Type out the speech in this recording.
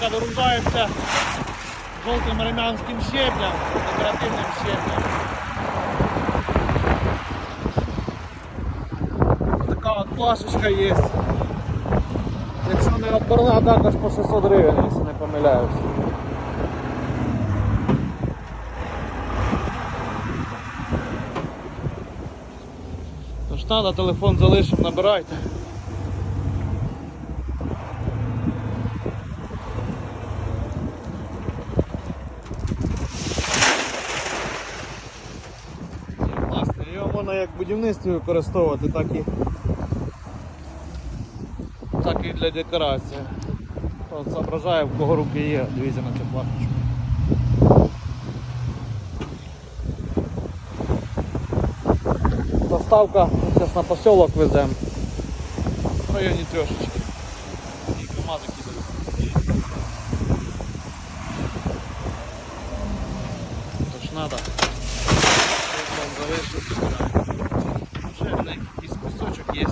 Доставка доружається жовтим ремянським щеплем, декоративним щеплем. Така от плашечка є. Якщо не отборна, також по 600 гривень, якщо не помиляюсь. Тож треба, телефон залишив, набирайте. Можна як в будівництві використовувати, так і, так і для декорації. От зображає, в кого руки є, дивіться на цю платочку. Доставка, зараз на поселок веземо. В районі трешечки. І КамАЗи кидають. Тож залишив. Ще в них якийсь кусочок є.